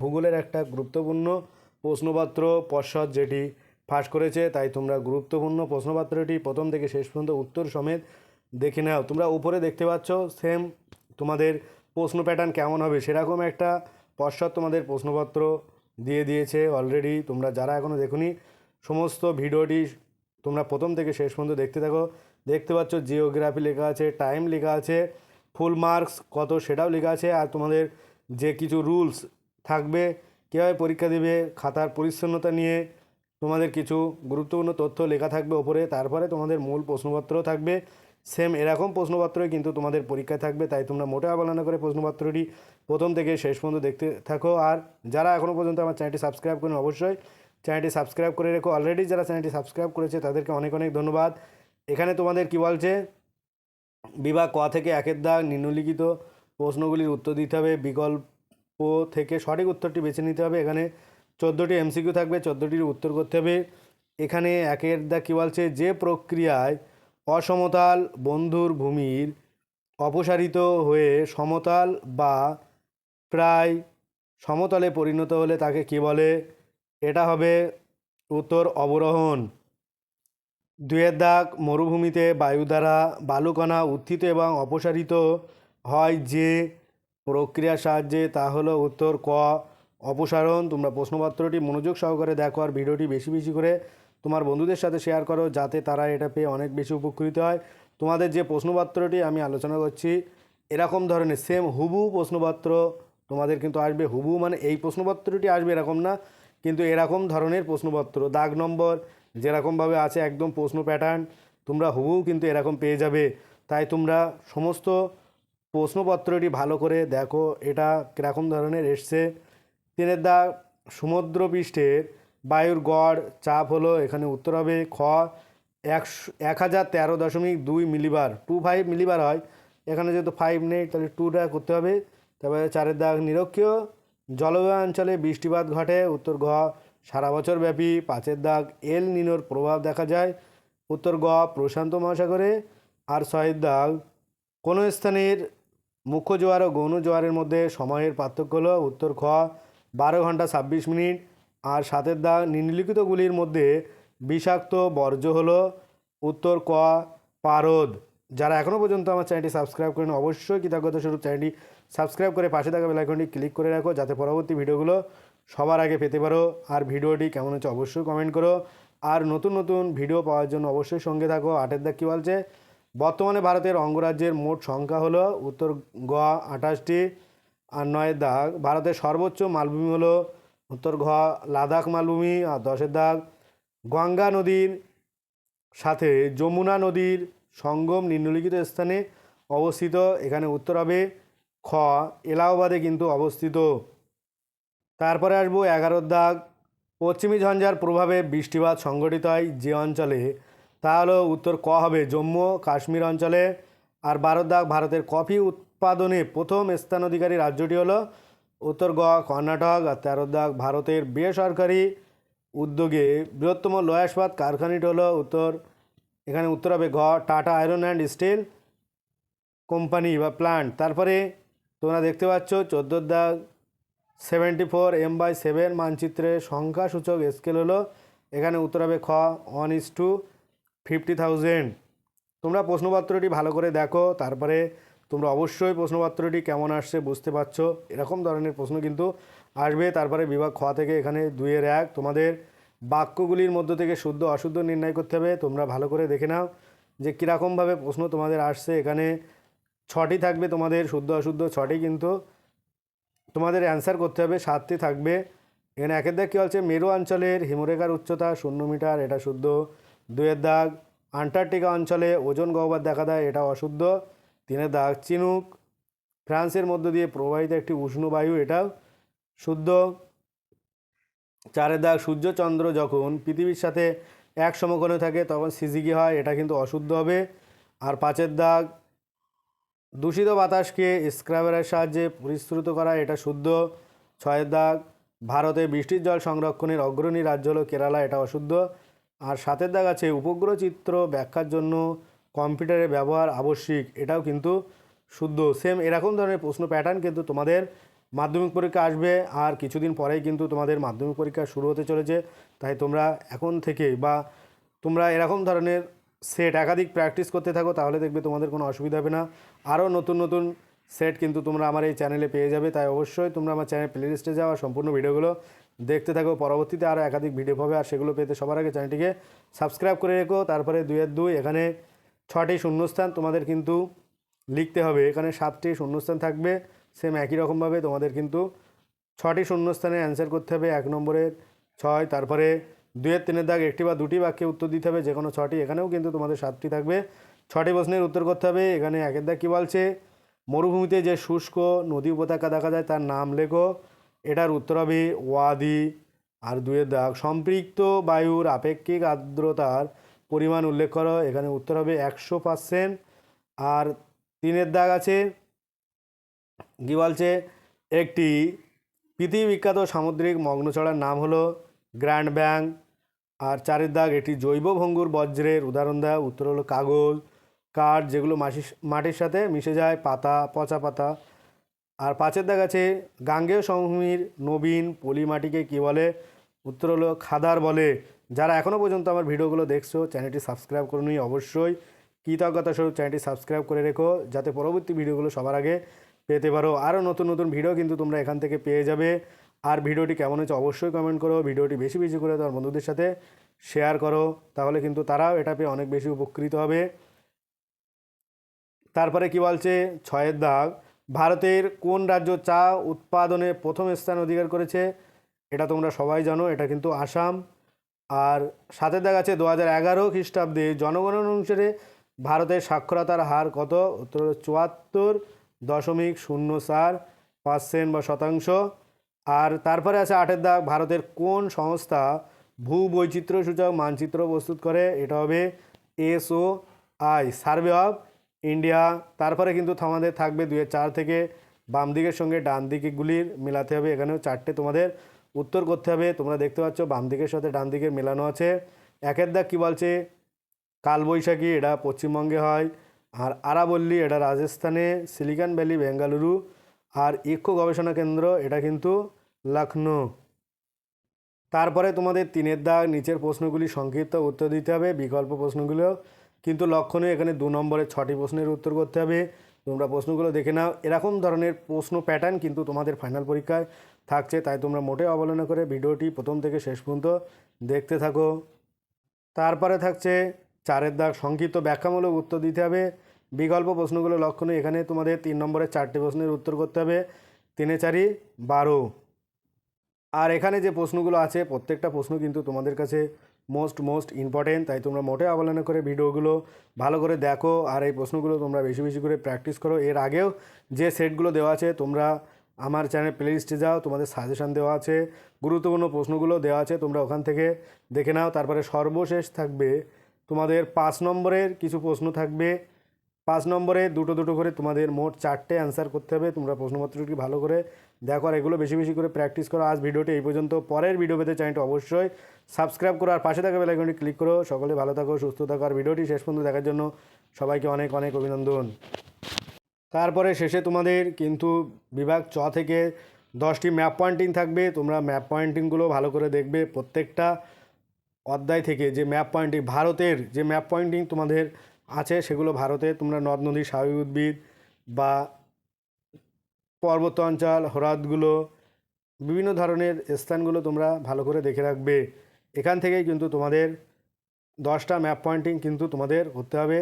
ভূগোলের একটা গুরুত্বপূর্ণ প্রশ্নপত্র পর্ষদ যেটি ফাঁস করেছে, তাই তোমরা গুরুত্বপূর্ণ প্রশ্নপত্রটি প্রথম থেকে শেষ পর্যন্ত উত্তর সমেত দেখে নাও। তোমরা উপরে দেখতে পাচ্ছ সেম তোমাদের প্রশ্ন প্যাটার্ন কেমন হবে সেরকম একটা পর্ষদ তোমাদের প্রশ্নপত্র দিয়ে দিয়েছে অলরেডি তোমরা যারা এখনও দেখোনি, সমস্ত ভিডিওটি তোমরা প্রথম থেকে শেষ পর্যন্ত দেখতে থাকো। দেখতে পাচ্ছ জিওগ্রাফি লেখা আছে টাইম লেখা আছে ফুল মার্কস কত সেটাও লেখা আছে, আর তোমাদের যে কিছু রুলস থাকবে, কীভাবে পরীক্ষা দেবে, খাতার পরিচ্ছন্নতা নিয়ে তোমাদের কিছু গুরুত্বপূর্ণ তথ্য লেখা থাকবে ওপরে, তারপরে তোমাদের মূল প্রশ্নপত্র থাকবে। সেম এরকম প্রশ্নপত্রই কিন্তু তোমাদের পরীক্ষায় থাকবে, তাই তোমরা মোটে অবহেলনা করে প্রশ্নপত্রটি প্রথম থেকে শেষ পর্যন্ত দেখতে থাকো। আর যারা এখনও পর্যন্ত আমার চ্যানেলটি সাবস্ক্রাইব করেন, অবশ্যই চ্যানেলটি সাবস্ক্রাইব করে রেখো। অলরেডি যারা চ্যানেলটি সাবস্ক্রাইব করেছে, তাদেরকে অনেক অনেক ধন্যবাদ। এখানে তোমাদের কি বলছে? বিভাগ ক থেকে একের দাগ নিম্নলিখিত প্রশ্নগুলির উত্তর দিতে হবে, বিকল্প থেকে সঠিক উত্তরটি বেছে নিতে হবে। এখানে চোদ্দোটি এমসিকিউ থাকবে, চোদ্দোটির উত্তর করতে হবে। এখানে একের দাগ কী বলছে? যে প্রক্রিয়ায় অসমতাল বন্ধুর ভূমির অপসারিত হয়ে সমতাল বা প্রায় সমতলে পরিণত হলে তাকে কী বলে? এটা হবে উত্তর অবরোহণ। দুয়ের দাগ মরুভূমিতে বায়ু দ্বারা বালুকণা উত্থিত এবং অপসারিত হয় যে প্রক্রিয়ার সাহায্যে, তা হলো উত্তর ক, অপসারণ। তোমরা প্রশ্নপত্রটি মনোযোগ সহকারে দেখো আর ভিডিওটি বেশি বেশি করে তোমার বন্ধুদের সাথে শেয়ার করো, যাতে তারা এটা পেয়ে অনেক বেশি উপকৃত হয়। তোমাদের যে প্রশ্নপত্রটি আমি আলোচনা করছি, এরকম ধরনের সেম হুবু প্রশ্নপত্র তোমাদের কিন্তু আসবে। হুবু মানে এই প্রশ্নপত্রটি আসবে এরকম না, কিন্তু এরকম ধরনের প্রশ্নপত্র, দাগ নম্বর যেরকমভাবে আছে একদম প্রশ্ন প্যাটার্ন তোমরা হুবু কিন্তু এরকম পেয়ে যাবে। তাই তোমরা সমস্ত প্রশ্নপত্রটি ভালো করে দেখো, এটা কীরকম ধরনের এসছে। তিনের দাগ সমুদ্র পৃষ্ঠের বায়ুর গড় চাপ হলো এখানে উত্তর হবে খ, একশো, এক হাজার তেরো দশমিক দুই মিলিবার, টু ফাইভ মিলিবার হয়। এখানে যেহেতু ফাইভ নেই, তাহলে টুটা করতে হবে। তারপরে চারের দাগ নিরক্ষীয় জলবায়ু অঞ্চলে বৃষ্টিপাত ঘটে, উত্তর ঘ, সারা বছর ব্যাপী। পাঁচের দাগ এল নিনোর প্রভাব দেখা যায়, উত্তর গ, প্রশান্ত মহাসাগরে। আর ছয়ের দাগ কোনো স্থানের মুখ্য জোয়ার ও গৌণ জোয়ারের মধ্যে সময়ের পার্থক্য হলো উত্তর খ, বারো ঘণ্টা ছাব্বিশ মিনিট আর সাতের দাগ নিম্নলিখিতগুলির মধ্যে বিষাক্ত বর্জ্য হল উত্তর ক, পারদ। যারা এখনও পর্যন্ত আমার চ্যানেলটি সাবস্ক্রাইব করেন অবশ্যই কৃতজ্ঞতা স্বরূপ চ্যানেলটি সাবস্ক্রাইব করে পাশে থাকা বেলাইকনটি ক্লিক করে রাখো, যাতে পরবর্তী ভিডিওগুলো সবার আগে পেতে পারো। আর ভিডিওটি কেমন হচ্ছে অবশ্যই কমেন্ট করো। আর নতুন নতুন ভিডিও পাওয়ার জন্য অবশ্যই সঙ্গে থাকো, আটের দাগ কী বলছে? বর্তমানে ভারতের অঙ্গরাজ্যের মোট সংখ্যা হলো উত্তর গোয়া আঠাশটি আর নয়ের দাগ। ভারতের সর্বোচ্চ মালভূমি হলো উত্তর ঘ লাদাখ মালভূমি আর দশের দাগ। গঙ্গা নদীর সাথে যমুনা নদীর সঙ্গম নিম্নলিখিত স্থানে অবস্থিত। এখানে উত্তর হবে খ, এলাহাবাদে কিন্তু অবস্থিত। তারপরে আসব এগারোর দাগ। পশ্চিমী ঝঞ্ঝার প্রভাবে বৃষ্টিপাত সংঘটিত হয় যে অঞ্চলে তা হলো উত্তর ক হবে? জম্মু, কাশ্মীর অঞ্চলে আর বারোর দাগ ভারতের কফি উৎপাদনে প্রথম স্থান অধিকারী রাজ্যটি হলো উত্তর গ কর্ণাটক। আর তেরোর দাগ ভারতের বেসরকারি উদ্যোগে বৃহত্তম লোহা ইস্পাত কারখানাটি হলো উত্তর, এখানে উত্তর হবে ঘ Tata iron and steel company বা প্ল্যান্ট তারপরে তোমরা দেখতে পাচ্ছ চোদ্দোর দাগ seventy four M by seven মানচিত্রের সংখ্যাসূচক স্কেল হলো, এখানে উত্তর হবে খ, one is two fifty thousand. তোমরা প্রশ্নপত্রটি ভালো করে দেখো, তারপরে তোমরা অবশ্যই প্রশ্নপত্রটি কেমন আসছে বুঝতে পারছ। এরকম ধরনের প্রশ্ন কিন্তু আসবে। তারপরে বিভাগ খোয়া থেকে এখানে দুইয়ের এক। তোমাদের বাক্যগুলির মধ্য থেকে শুদ্ধ, অশুদ্ধ নির্ণয় করতে হবে। তোমরা ভালো করে দেখে নাও যে কীরকমভাবে প্রশ্ন তোমাদের আসছে। এখানে ছটি থাকবে তোমাদের, শুদ্ধ, অশুদ্ধ ছটি কিন্তু তোমাদের অ্যান্সার করতে হবে। সাতটি থাকবে। এখানে একের দেখ কী বলছে? মেরু অঞ্চলের হিমরেখার উচ্চতা শূন্য মিটার, এটা শুদ্ধ। দুয়ের দাগ, আন্টার্কটিকা অঞ্চলে ওজন গহ্বর দেখা দেয়, এটা অশুদ্ধ। তিনের দাগ, চিনুক, ফ্রান্সের মধ্য দিয়ে প্রবাহিত একটি উষ্ণ বায়ু এটাও শুদ্ধ। চারের দাগ, সূর্য চন্দ্র যখন পৃথিবীর সাথে এক সমকোণে থাকে, তখন সিজিকি হয়, এটা কিন্তু অশুদ্ধ হবে। আর পাঁচের দাগ, দূষিত বাতাসকে স্ক্রাবারের সাহায্যে পরিশ্রুত করা, এটা শুদ্ধ। ছয়ের দাগ, ভারতে বৃষ্টির জল সংরক্ষণের অগ্রণী রাজ্য হলো কেরালা, এটা অশুদ্ধ। আর সাতের দাগ আছে উপগ্রহ চিত্র ব্যাখ্যার জন্য কম্পিউটারের ব্যবহার আবশ্যিক, এটাও কিন্তু শুদ্ধ। সেম এরকম ধরনের প্রশ্ন প্যাটার্ন কিন্তু তোমাদের মাধ্যমিক পরীক্ষা আসবে আর কিছুদিন পরেই কিন্তু তোমাদের মাধ্যমিক পরীক্ষা শুরু হতে চলেছে। তাই তোমরা এখন থেকে বা তোমরা এরকম ধরনের সেট একাধিক প্র্যাকটিস করতে থাকো, তাহলে দেখবে তোমাদের কোনো অসুবিধা হবে না। আরও নতুন নতুন সেট কিন্তু তোমরা আমার এই চ্যানেলে পেয়ে যাবে। তাই অবশ্যই তোমরা আমার চ্যানেল প্লেলিস্টে যাও আর সম্পূর্ণ ভিডিওগুলো দেখতে থাকো। পরবর্তীতে আরও একাধিক ভিডিও পাবে আর সেগুলো পেতে সবার আগে চ্যানেলটিকে সাবস্ক্রাইব করে রেখো। তারপরে দুই দুইয়ের দুই, এখানে ছটি শূন্যস্থান তোমাদের কিন্তু লিখতে হবে। এখানে সাতটি শূন্যস্থান থাকবে সেম একই রকমভাবে তোমাদের কিন্তু ছটি শূন্যস্থানে অ্যান্সার করতে হবে। এক নম্বরের ছয়, তারপরে দুয়ের তিনের দাগ, একটি বা দুটি বাক্যে উত্তর দিতে হবে যে কোনো ছটি এখানেও কিন্তু তোমাদের সাতটি থাকবে। ছটি প্রশ্নের উত্তর করতে হবে। এখানে একের দাগ কী বলছে? মরুভূমিতে যে শুষ্ক নদী উপত্যকা দেখা যায়, তার নাম লেখো। এটার উত্তর হবে ওয়াদি। আর দুয়ের দাগ সম্পৃক্ত বায়ুর আপেক্ষিক আর্দ্রতার পরিমাণ উল্লেখ করো, এখানে উত্তর হবে একশো পার্সেন্ট। আর তিনের দাগ আছে, কী বলছে? একটি পৃথিবী বিখ্যাত সামুদ্রিক মগ্নচড়ার নাম হলো গ্র্যান্ড ব্যাং। আর চারের দাগ, এটি জৈব ভঙ্গুর বজ্রের উদাহরণ দেয়, উত্তর হলো কাগজ, কাঠ, যেগুলো মাটির মাটির সাথে মিশে যায়, পাতা, পচা পাতা। আর পাঁচের দাগ আছে, গাঙ্গেয় সমভূমির নবীন পলিমাটিকে কী বলে? উত্তর হলো খাদার বলে। যারা এখনও পর্যন্ত আমার ভিডিওগুলো দেখছ, চ্যানেলটি সাবস্ক্রাইব করে নিই অবশ্যই। কৃতজ্ঞতা স্বরূপ চ্যানেলটি সাবস্ক্রাইব করে রেখো, যাতে পরবর্তী ভিডিওগুলো সবার আগে পেতে পারো। আরও নতুন নতুন ভিডিও কিন্তু তোমরা এখান থেকে পেয়ে যাবে। আর ভিডিওটি কেমন হয়েছে অবশ্যই কমেন্ট করো। ভিডিওটি বেশি বেশি করে তোমার বন্ধুদের সাথে শেয়ার করো। তাহলে কিন্তু তারাও এটা পেয়ে অনেক বেশি উপকৃত হবে। তারপরে কি বলছে? ছয়ের দাগ। ভারতের কোন রাজ্য চা উৎপাদনে প্রথম স্থান অধিকার করেছে, এটা তোমরা সবাই জানো, এটা কিন্তু আসাম। আর সাতের দাগ আছে দু হাজার এগারো খ্রিস্টাব্দে জনগণনা অনুসারে ভারতের সাক্ষরতার হার কত? উত্তর চুয়াত্তর দশমিক শূন্য চার পার্সেন্ট বা শতাংশ। আর তারপরে আছে আটের দাগ, ভারতের কোন সংস্থা ভূ বৈচিত্র্য সূচক মানচিত্র প্রস্তুত করে? এটা হবে S O I, survey of India, তারপরে কিন্তু আমাদের থাকবে দুই চার থেকে বাম দিকের সঙ্গে ডান দিকগুলির মেলাতে হবে। এখানেও চারটে তোমাদের উত্তর করতে হবে। তোমরা দেখতে পাচ্ছ বাম দিকের সাথে ডান দিকের মেলানো আছে। একের দাগ কী বলছে? কালবৈশাখী, এটা পশ্চিমবঙ্গে হয়। আর আরাবল্লী, এটা রাজস্থানে, সিলিকন ভ্যালি, বেঙ্গালুরু। আর ইকো গবেষণা কেন্দ্র, এটা কিন্তু লখনৌ তারপরে তোমাদের তিনের দাগ, নিচের প্রশ্নগুলি সংক্ষিপ্ত উত্তর দিতে হবে। বিকল্প প্রশ্নগুলো কিন্তু লক্ষণীয় এখানে দু নম্বরে ছটি প্রশ্নের উত্তর করতে হবে। তোমরা প্রশ্নগুলো দেখে নাও। এরকম ধরনের প্রশ্ন প্যাটার্ন কিন্তু তোমাদের ফাইনাল পরীক্ষায় থাকছে, তাই তোমরা মোটেও অবহেলনা করে ভিডিওটি প্রথম থেকে শেষ পর্যন্ত দেখতে থাকো। তারপরে থাকছে চারের দাগ, সংক্ষিপ্ত ব্যাখ্যামূলক উত্তর দিতে হবে। বিকল্প প্রশ্নগুলো লক্ষণে এখানে তোমাদের তিন নম্বরে চারটি প্রশ্নের উত্তর করতে হবে। তিনে চারি, বারো। আর এখানে যে প্রশ্নগুলো আছে, প্রত্যেকটা প্রশ্ন কিন্তু তোমাদের কাছে মোস্ট মোস্ট ইম্পর্টেন্ট তাই তোমরা মোটে অবহেলনা করে ভিডিওগুলো ভালো করে দেখো আর এই প্রশ্নগুলো তোমরা বেশি বেশি করে প্র্যাকটিস করো। এর আগেও যে সেটগুলো দেওয়া আছে, তোমরা আমার চ্যানেল প্লেলিস্টে যাও, তোমাদের সাজেশান দেওয়া আছে, গুরুত্বপূর্ণ প্রশ্নগুলো দেওয়া আছে, তোমরা ওখান থেকে দেখে নাও। তারপরে সর্বশেষ থাকবে তোমাদের পাঁচ নম্বরের কিছু প্রশ্ন থাকবে। পাঁচ নম্বরে দুটো দুটো করে তোমাদের মোট চারটে অ্যান্সার করতে হবে, তোমরা প্রশ্নপত্রটি ভালো করে দেখো আর এগুলো বেশি বেশি করে প্র্যাকটিস করো। আজ ভিডিওটি এই পর্যন্ত, পরের ভিডিও পেতে চ্যানেলটি অবশ্যই সাবস্ক্রাইব করো আর পাশে থাকা বেলাইকনটি ক্লিক করো। সকলে ভালো থাকো, সুস্থ থাকো আর ভিডিওটি শেষ পর্যন্ত দেখার জন্য সবাইকে অনেক অনেক অভিনন্দন। তারপরে শেষে তোমাদের কিন্তু বিভাগ চ থেকে দশটি ম্যাপ পয়েন্টিং থাকবে। তোমরা ম্যাপ পয়েন্টিংগুলো ভালো করে দেখবে প্রত্যেকটা অধ্যায় থেকে। যে ম্যাপ পয়েন্টিং ভারতের যে ম্যাপ পয়েন্টিং তোমাদের আছে, সেগুলো ভারতে তোমরা নদ, নদী, স্বাভাবিক উদ্ভিদ বা পর্বত অঞ্চল, হ্রদগুলো, বিভিন্ন ধরনের স্থানগুলো তোমরা ভালো করে দেখে রাখবে। এখান থেকেই কিন্তু তোমাদের দশটা ম্যাপ পয়েন্টিং কিন্তু তোমাদের করতে হবে।